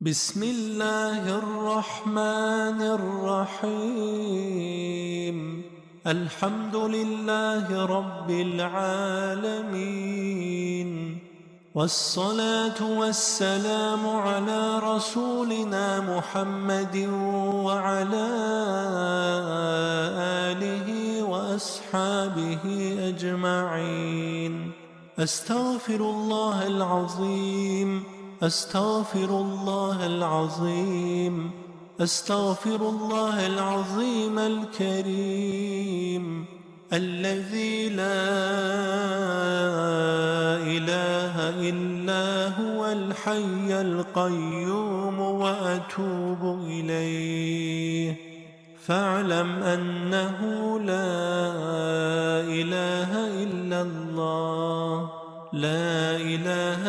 بسم الله الرحمن الرحيم. الحمد لله رب العالمين. والصلاة والسلام على رسولنا محمد وعلى آله وأصحابه أجمعين. أستغفر الله العظيم. أستغفر الله العظيم أستغفر الله العظيم الكريم الذي لا إله إلا هو الحي القيوم وأتوب إليه. فاعلم أنه لا إله إلا الله لا إله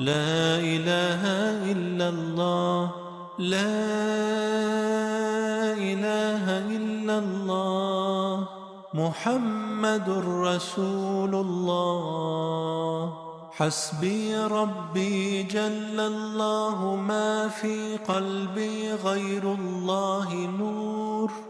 لا إله إلا الله. لا إله إلا الله. محمد رسول الله. حسبي ربي جل الله. ما في قلبي غير الله. نور.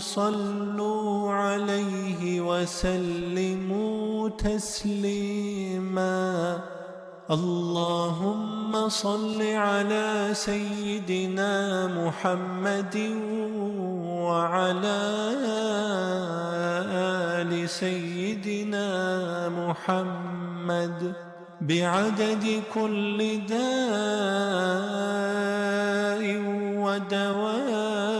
صلوا عليه وسلموا تسليما. اللهم صل على سيدنا محمد وعلى آل سيدنا محمد بعدد كل داء ودواء.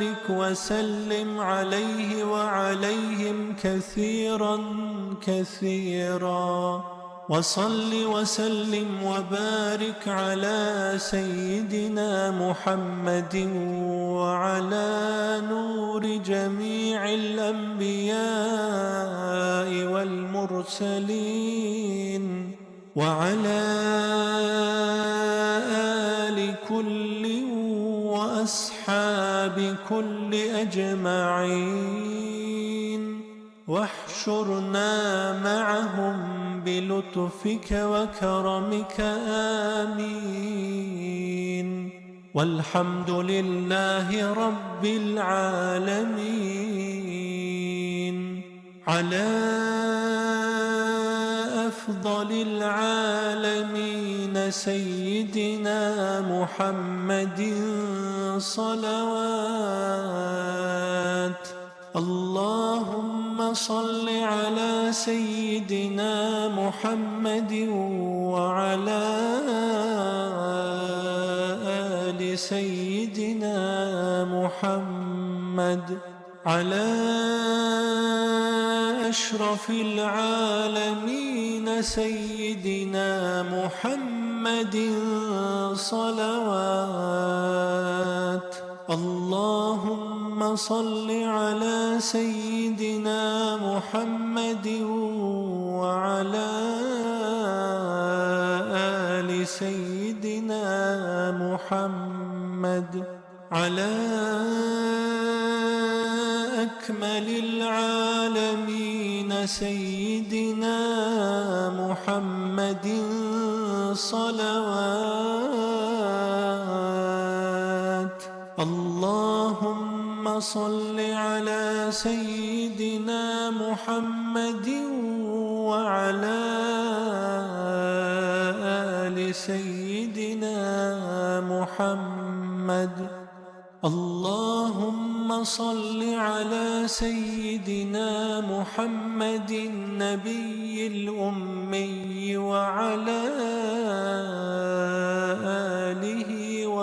وبارك وسلم عليه وعليهم كثيرا كثيرا. وصل وسلم وبارك على سيدنا محمد وعلى نور جميع الأنبياء والمرسلين. وعلى وأصحاب كل أجمعين. واحشرنا معهم بلطفك وكرمك آمين. والحمد لله رب العالمين. على أفضل العالمين سيدنا محمد صلوات. اللهم صل على سيدنا محمد وعلى آل سيدنا محمد. على أشرف العالمين سيدنا محمد صلوات. اللهم صل على سيدنا محمد وعلى آل سيدنا محمد. على أكمل العالمين سيدنا محمد صلوات. اللهم صل على سيدنا محمد وعلى آل سيدنا محمد. اللهم صل على سيدنا محمد النبي الأمي وعلى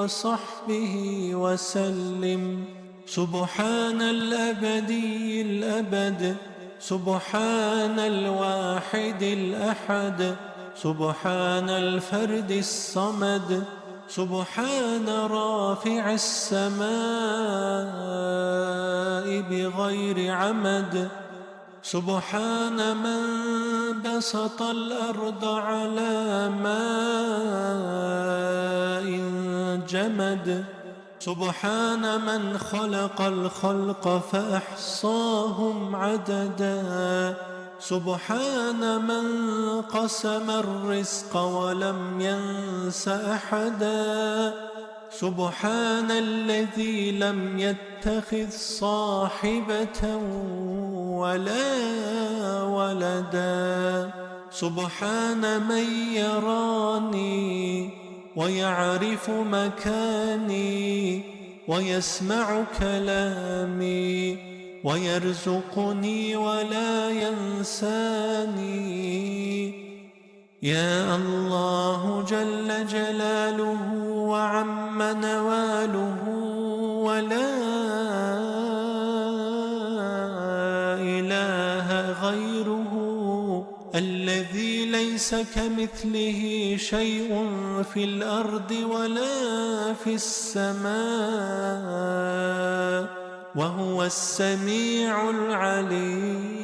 وصحبه وسلم. سبحان الأبدي الأبد. سبحان الواحد الأحد. سبحان الفرد الصمد. سبحان رافع السماء بغير عمد. سبحان من بسط الأرض على ماء جمد. سبحان من خلق الخلق فأحصاهم عددا. سبحان من قسم الرزق ولم ينس أحدا. سبحان الذي لم يتخذ صاحبة ولا ولدا. سبحان من يراني ويعرف مكاني ويسمع كلامي ويرزقني ولا ينساني. يا الله جل جلاله وعم نواله ولا الذي ليس كمثله شيء في الأرض ولا في السماء وهو السميع العليم.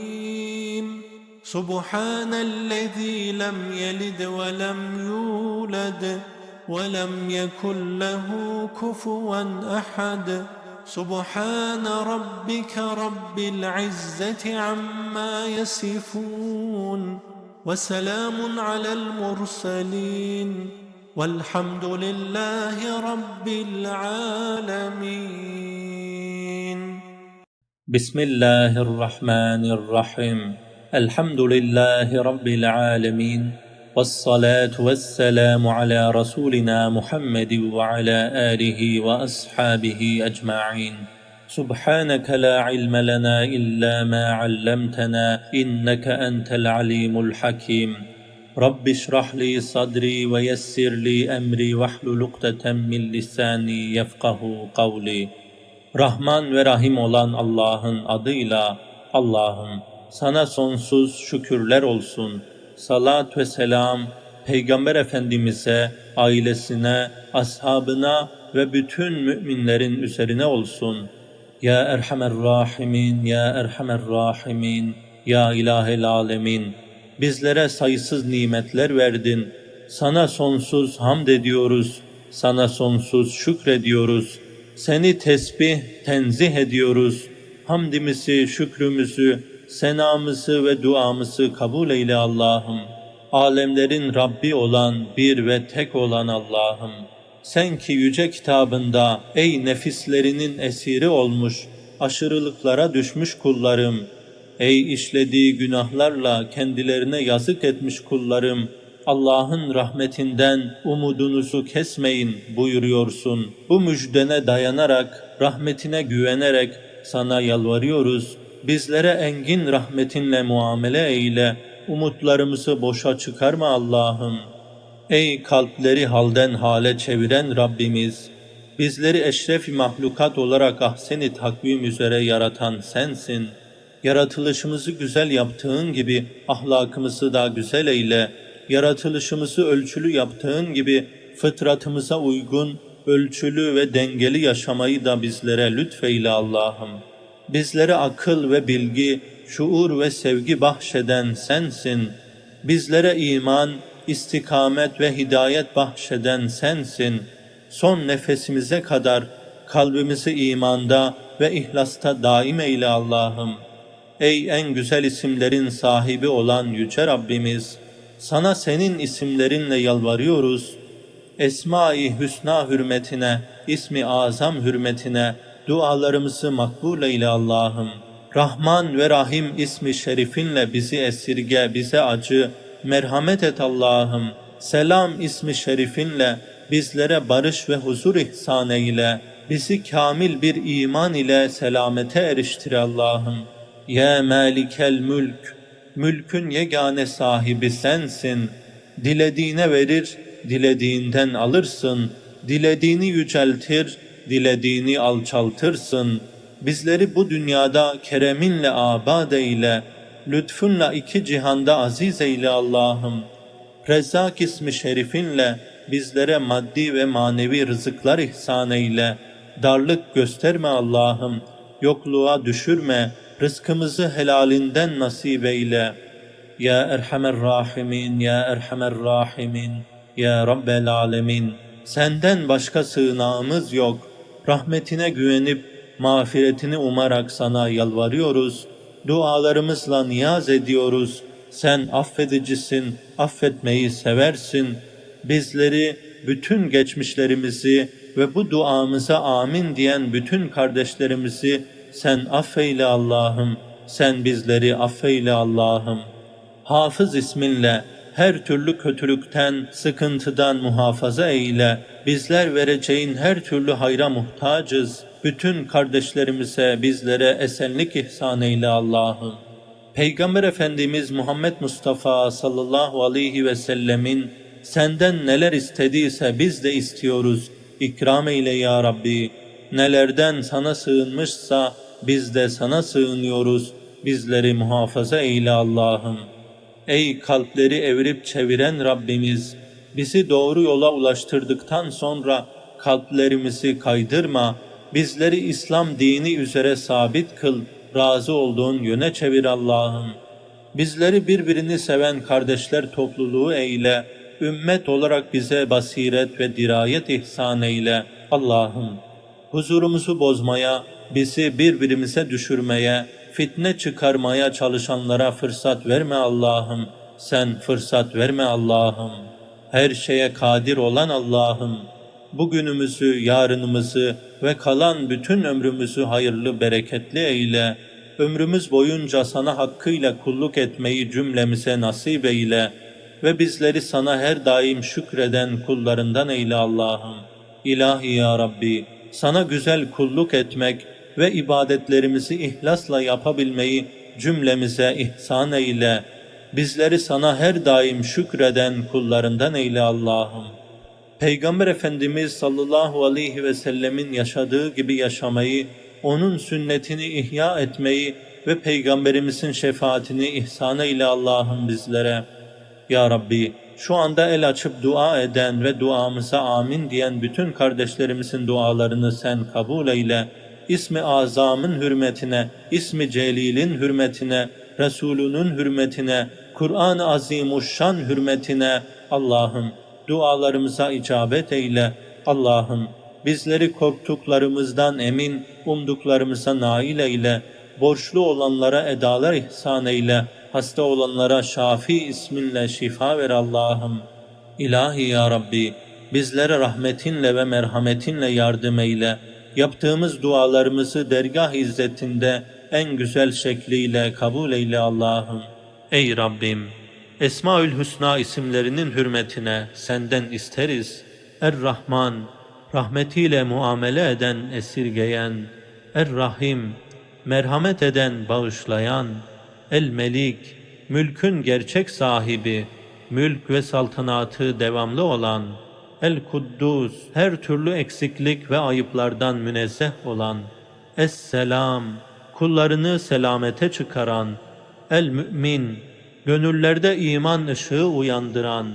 سبحان الذي لم يلد ولم يولد ولم يكن له كفوا أحد. سبحان ربك رب العزة عما يصفون وسلام على المرسلين والحمد لله رب العالمين. بسم الله الرحمن الرحيم. الحمد لله رب العالمين. والصلاة والسلام على رسولنا محمد وعلى آله وأصحابه أجمعين سبحانك لا علم لنا إلا ما علمتنا إنك أنت العليم الحكيم رب اشرح لي صدري ويسر لي أمري واحلل عقدة من لساني يفقه قولي Rahman ve Rahim olan Allah'ın adıyla Allah'ım sana sonsuz şükürler olsun. Salat ve selam Peygamber Efendimiz'e, ailesine, ashabına ve bütün müminlerin üzerine olsun. Ya Erhamer Rahimin, Ya Erhamer Rahimin, Ya İlahel Alemin. Bizlere sayısız nimetler verdin. Sana sonsuz hamd ediyoruz. Sana sonsuz şükrediyoruz. Seni tesbih, tenzih ediyoruz. Hamdimizi, şükrümüzü, senamızı ve duamızı kabul eyle Allah'ım. Alemlerin Rabbi olan, bir ve tek olan Allah'ım. Sen ki yüce kitabında ey nefislerinin esiri olmuş, aşırılıklara düşmüş kullarım, ey işlediği günahlarla kendilerine yazık etmiş kullarım, Allah'ın rahmetinden umudunuzu kesmeyin buyuruyorsun. Bu müjdene dayanarak, rahmetine güvenerek sana yalvarıyoruz. Bizlere engin rahmetinle muamele eyle. Umutlarımızı boşa çıkarma Allah'ım. Ey kalpleri halden hale çeviren Rabbimiz! Bizleri eşrefi mahlukat olarak ahseni takvim üzere yaratan sensin. Yaratılışımızı güzel yaptığın gibi ahlakımızı da güzel eyle. Yaratılışımızı ölçülü yaptığın gibi fıtratımıza uygun, ölçülü ve dengeli yaşamayı da bizlere lütfeyle Allah'ım. Bizlere akıl ve bilgi, şuur ve sevgi bahşeden sensin. Bizlere iman, istikamet ve hidayet bahşeden sensin. Son nefesimize kadar kalbimizi imanda ve ihlasta daim eyle Allah'ım. Ey en güzel isimlerin sahibi olan Yüce Rabbimiz! Sana senin isimlerinle yalvarıyoruz. Esma-i Hüsna hürmetine, ismi azam hürmetine dualarımızı makbul eyle Allah'ım. Rahman ve Rahim ismi şerifinle bizi esirge, bize acı, merhamet et Allah'ım. Selam ismi şerifinle bizlere barış ve huzur ihsan eyle. Bizi kamil bir iman ile selamete eriştir Allah'ım. Ya Malikel Mülk, mülkün yegane sahibi sensin. Dilediğine verir, dilediğinden alırsın. Dilediğini yüceltir, dilediğini alçaltırsın. Bizleri bu dünyada kereminle abad eyle. Lütfunla iki cihanda aziz eyle Allah'ım. Rezzak ismi şerifinle bizlere maddi ve manevi rızıklar ihsan eyle. Darlık gösterme Allah'ım. Yokluğa düşürme. Rızkımızı helalinden nasip eyle. Ya Erhamer Rahimin, Ya Erhamer Rahimin, Ya Rabbel Alemin. Senden başka sığınağımız yok. Rahmetine güvenip mağfiretini umarak sana yalvarıyoruz. Dualarımızla niyaz ediyoruz. Sen affedicisin, affetmeyi seversin. Bizleri, bütün geçmişlerimizi ve bu duamıza amin diyen bütün kardeşlerimizi sen affeyle Allah'ım. Sen bizleri affeyle Allah'ım. Hafız isminle her türlü kötülükten, sıkıntıdan muhafaza eyle. Bizler vereceğin her türlü hayra muhtacız. Bütün kardeşlerimize, bizlere esenlik ihsan eyle Allah'ım. Peygamber Efendimiz Muhammed Mustafa sallallahu aleyhi ve sellemin senden neler istediyse biz de istiyoruz. İkram eyle ya Rabbi. Nelerden sana sığınmışsa biz de sana sığınıyoruz. Bizleri muhafaza eyle Allah'ım. Ey kalpleri evirip çeviren Rabbimiz, bizi doğru yola ulaştırdıktan sonra kalplerimizi kaydırma, Bizleri İslam dini üzere sabit kıl, razı olduğun yöne çevir Allah'ım. Bizleri birbirini seven kardeşler topluluğu eyle, ümmet olarak bize basiret ve dirayet ihsan eyle Allah'ım. Huzurumuzu bozmaya, bizi birbirimize düşürmeye, fitne çıkarmaya çalışanlara fırsat verme Allah'ım. Sen fırsat verme Allah'ım. Her şeye kadir olan Allah'ım. Bugünümüzü, yarınımızı ve kalan bütün ömrümüzü hayırlı, bereketli eyle. Ömrümüz boyunca sana hakkıyla kulluk etmeyi cümlemize nasip eyle ve bizleri sana her daim şükreden kullarından eyle Allah'ım. İlahi ya Rabbi, sana güzel kulluk etmek ve ibadetlerimizi ihlasla yapabilmeyi cümlemize ihsan eyle. Bizleri sana her daim şükreden kullarından eyle Allah'ım. Peygamber Efendimiz sallallahu aleyhi ve sellemin yaşadığı gibi yaşamayı, onun sünnetini ihya etmeyi ve Peygamberimizin şefaatini ihsan eyle Allah'ım bizlere. Ya Rabbi, şu anda el açıp dua eden ve duamıza amin diyen bütün kardeşlerimizin dualarını sen kabul eyle. İsmi azamın hürmetine, ismi celilin hürmetine, Resulünün hürmetine, Kur'an-ı Azimuşşan hürmetine Allah'ım dualarımıza icabet eyle. Allah'ım bizleri korktuklarımızdan emin, umduklarımıza nail eyle. Borçlu olanlara edalar ihsan eyle. Hasta olanlara Şafi isminle şifa ver Allah'ım. İlahi ya Rabbi, bizlere rahmetinle ve merhametinle yardım eyle. Yaptığımız dualarımızı dergah izzetinde en güzel şekliyle kabul eyle Allah'ım. Ey Rabbim! Esmaül Hüsna isimlerinin hürmetine senden isteriz. Er-Rahman, rahmetiyle muamele eden, esirgeyen. Er-Rahim, merhamet eden, bağışlayan. El-Melik, mülkün gerçek sahibi, mülk ve saltanatı devamlı olan. El-Kuddus, her türlü eksiklik ve ayıplardan münezzeh olan. Es-Selam, kullarını selamete çıkaran. El-Mü'min, gönüllerde iman ışığı uyandıran.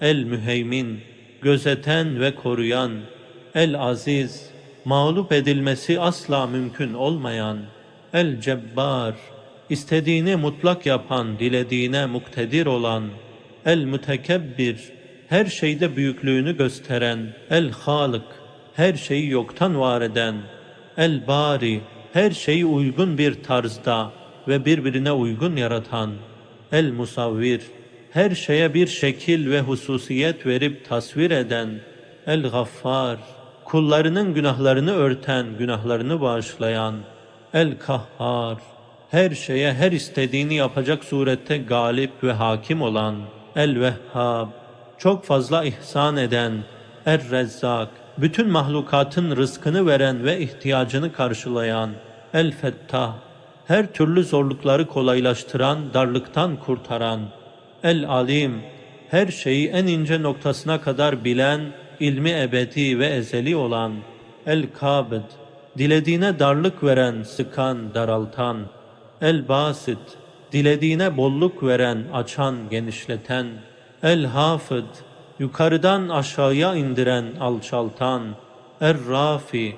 El-Müheymin, gözeten ve koruyan. El-Aziz, mağlup edilmesi asla mümkün olmayan. El-Cebbar, istediğini mutlak yapan, dilediğine muktedir olan. El-Mütekebbir, her şeyde büyüklüğünü gösteren. El-Halık, her şeyi yoktan var eden. El-Bari, her şeyi uygun bir tarzda ve birbirine uygun yaratan. El-Musavvir, her şeye bir şekil ve hususiyet verip tasvir eden. El-Gaffar, kullarının günahlarını örten, günahlarını bağışlayan. El-Kahhar, her şeye her istediğini yapacak surette galip ve hakim olan. El-Vehhab, çok fazla ihsan eden. Er-Rezzak, bütün mahlukatın rızkını veren ve ihtiyacını karşılayan. El-Fettah, her türlü zorlukları kolaylaştıran, darlıktan kurtaran. El-Alim, her şeyi en ince noktasına kadar bilen, ilmi ebedi ve ezeli olan. El-Kabid, dilediğine darlık veren, sıkan, daraltan. El-Basit, dilediğine bolluk veren, açan, genişleten. El-Hafid, yukarıdan aşağıya indiren, alçaltan. Er-Rafi,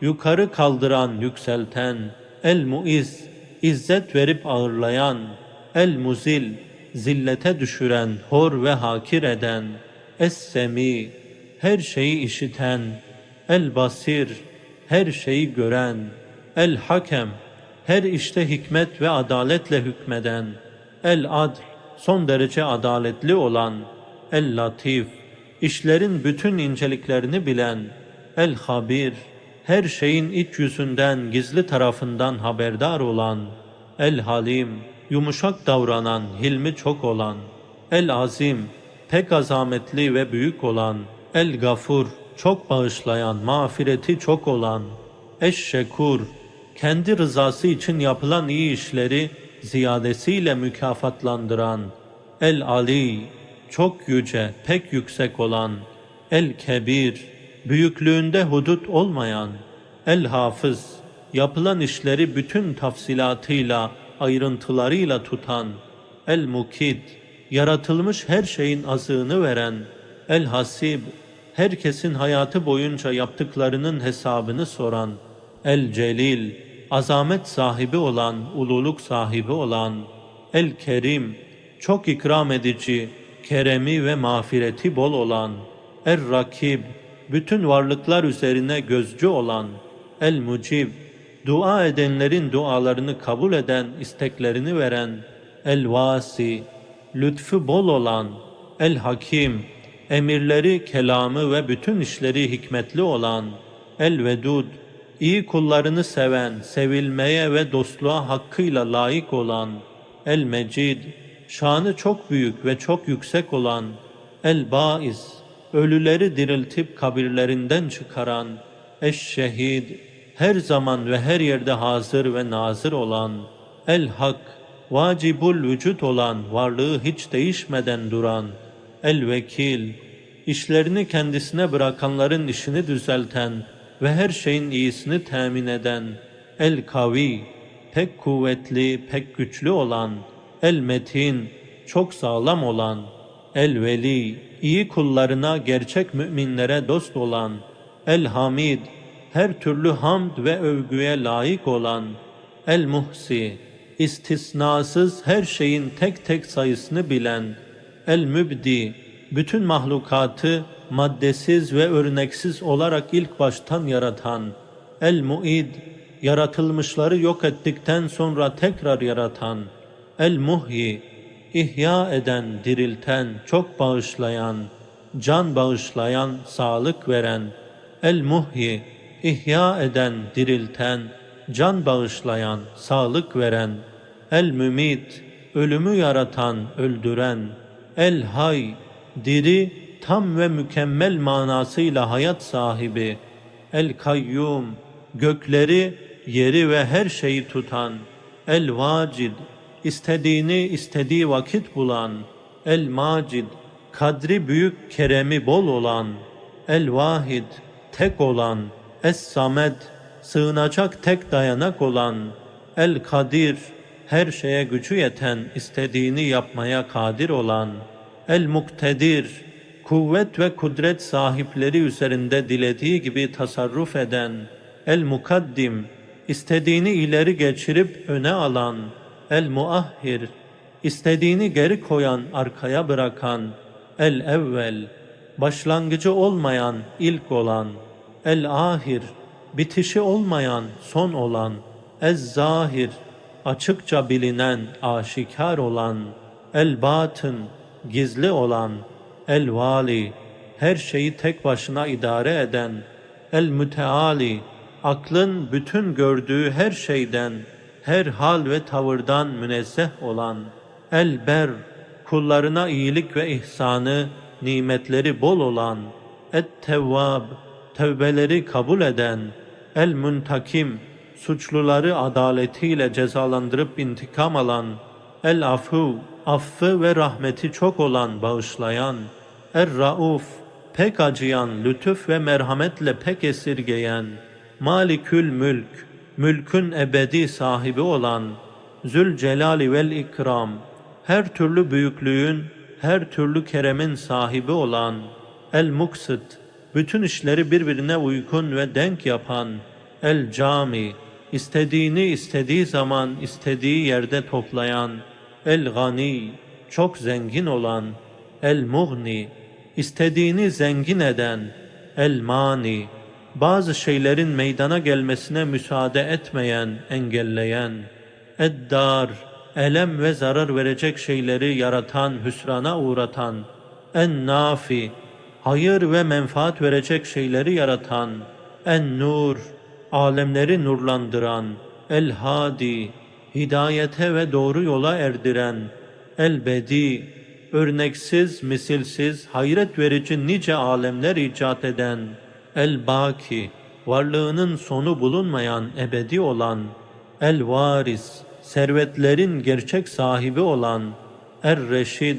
yukarı kaldıran, yükselten. El-Muiz, izzet verip ağırlayan. El-Muzil, zillete düşüren, hor ve hakir eden. Es-Semi, her şeyi işiten. El-Basir, her şeyi gören. El-Hakem, her işte hikmet ve adaletle hükmeden. El-Adl, son derece adaletli olan. El-Latif, işlerin bütün inceliklerini bilen. El-Habir, her şeyin iç yüzünden, gizli tarafından haberdar olan. El-Halim, yumuşak davranan, hilmi çok olan. El-Azim, pek azametli ve büyük olan. El-Gafur, çok bağışlayan, mağfireti çok olan. Eş-Şekur, kendi rızası için yapılan iyi işleri ziyadesiyle mükafatlandıran. El-Ali, çok yüce, pek yüksek olan. El-Kebir, büyüklüğünde hudut olmayan. El-Hafız, yapılan işleri bütün tafsilatıyla, ayrıntılarıyla tutan. El-Mukid, yaratılmış her şeyin azığını veren. El-Hasib, herkesin hayatı boyunca yaptıklarının hesabını soran. El Celil, azamet sahibi olan, ululuk sahibi olan, El Kerim, çok ikram edici, keremi ve mağfireti bol olan, Er Rakib, bütün varlıklar üzerine gözcü olan, El Mucib, dua edenlerin dualarını kabul eden, isteklerini veren, El Vasi, lütfu bol olan, El Hakim, emirleri, kelamı ve bütün işleri hikmetli olan, El Vedud, iyi kullarını seven, sevilmeye ve dostluğa hakkıyla layık olan, El Mecid, şanı çok büyük ve çok yüksek olan, El Baiz, ölüleri diriltip kabirlerinden çıkaran, Eş-Şehid, her zaman ve her yerde hazır ve nazır olan, El Hak, vacibul vücut olan, varlığı hiç değişmeden duran, El Vekil, işlerini kendisine bırakanların işini düzelten ve her şeyin iyisini temin eden, El Kavi, pek kuvvetli, pek güçlü olan, El Metin, çok sağlam olan, El Veli, iyi kullarına, gerçek müminlere dost olan, El Hamid, her türlü hamd ve övgüye layık olan, El Muhsi, istisnasız her şeyin tek tek sayısını bilen, El Mübdi, bütün mahlukatı maddesiz ve örneksiz olarak ilk baştan yaratan, El Muid, yaratılmışları yok ettikten sonra tekrar yaratan, El Muhyi, ihya eden, dirilten, çok bağışlayan, can bağışlayan, sağlık veren, El Muhyi, ihya eden, dirilten, can bağışlayan, sağlık veren, El Mümit, ölümü yaratan, öldüren, El Hay, diri, tam ve mükemmel manasıyla hayat sahibi, El Kayyum, gökleri, yeri ve her şeyi tutan, El Vacid, istediğini istediği vakit bulan, El Macid, kadri büyük keremi bol olan, El Vahid, tek olan, Es Samed, sığınacak tek dayanak olan, El Kadir, her şeye gücü yeten, istediğini yapmaya kadir olan, El Muktedir, kuvvet ve kudret sahipleri üzerinde dilediği gibi tasarruf eden, El Mukaddim, istediğini ileri geçirip öne alan, El Muahhir, istediğini geri koyan, arkaya bırakan, El Evvel, başlangıcı olmayan, ilk olan, El Ahir, bitişi olmayan, son olan, Ez Zahir, açıkça bilinen, aşikar olan, El Batın, gizli olan, El Vali, her şeyi tek başına idare eden, El Müteali, aklın bütün gördüğü her şeyden, her hal ve tavırdan münezzeh olan, El Ber, kullarına iyilik ve ihsanı, nimetleri bol olan, Et Tevvab, tevbeleri kabul eden, El Muntakim, suçluları adaletiyle cezalandırıp intikam alan, El Afu, affı ve rahmeti çok olan, bağışlayan, Er Rauf, pek acıyan, lütuf ve merhametle pek esirgeyen, Malikül Mülk, mülkün ebedi sahibi olan, Zülcelali vel İkram, her türlü büyüklüğün, her türlü keremin sahibi olan, El Muksit, bütün işleri birbirine uygun ve denk yapan, El Cami, istediğini istediği zaman istediği yerde toplayan, El Gani, çok zengin olan, El Mughni, istediğini zengin eden, El Mani, bazı şeylerin meydana gelmesine müsaade etmeyen, engelleyen, Eddar, elem ve zarar verecek şeyleri yaratan, hüsrana uğratan, En Nafi, hayır ve menfaat verecek şeyleri yaratan, En Nur, alemleri nurlandıran, El Hadi, hidayete ve doğru yola erdiren, El Bedi, örneksiz, misilsiz, hayret verici nice alemler icat eden, El Baki, varlığının sonu bulunmayan, ebedi olan, El Varis, servetlerin gerçek sahibi olan, Er Reşid,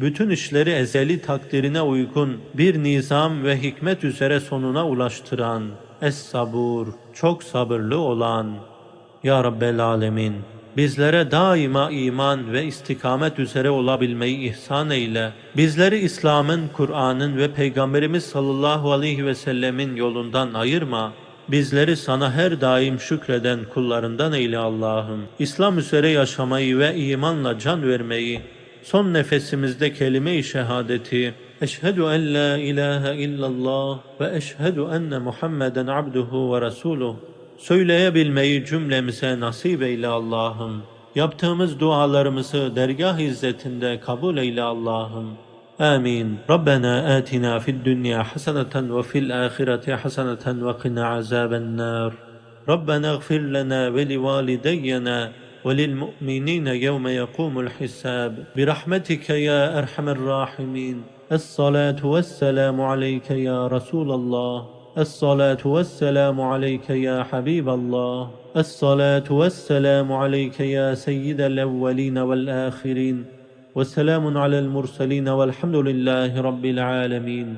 bütün işleri ezeli takdirine uygun bir nizam ve hikmet üzere sonuna ulaştıran, Es-Sabur, çok sabırlı olan, Ya Rabbel Alemin, bizlere daima iman ve istikamet üzere olabilmeyi ihsan eyle. Bizleri İslam'ın, Kur'an'ın ve Peygamberimiz sallallahu aleyhi ve sellemin yolundan ayırma. Bizleri sana her daim şükreden kullarından eyle Allah'ım. İslam üzere yaşamayı ve imanla can vermeyi, son nefesimizde kelime-i şehadeti, Eşhedü en la ilahe illallah ve eşhedü enne Muhammeden abduhu ve resuluh Söyleyebilmeyi cümlemize nasip eyle Allah'ım. Yaptığımız dualarımızı dergah izzetinde kabul eyle Allah'ım. آمين ربنا آتنا في الدنيا حسنة وفي الآخرة حسنة وقنا عذاب النار ربنا اغفر لنا ولوالدينا وللمؤمنين يوم يقوم الحساب برحمتك يا أرحم الراحمين الصلاة والسلام عليك يا رسول الله الصلاة والسلام عليك يا حبيب الله. الصلاة والسلام عليك يا سيد الأولين والآخرين. وسلام على المرسلين والحمد لله رب العالمين.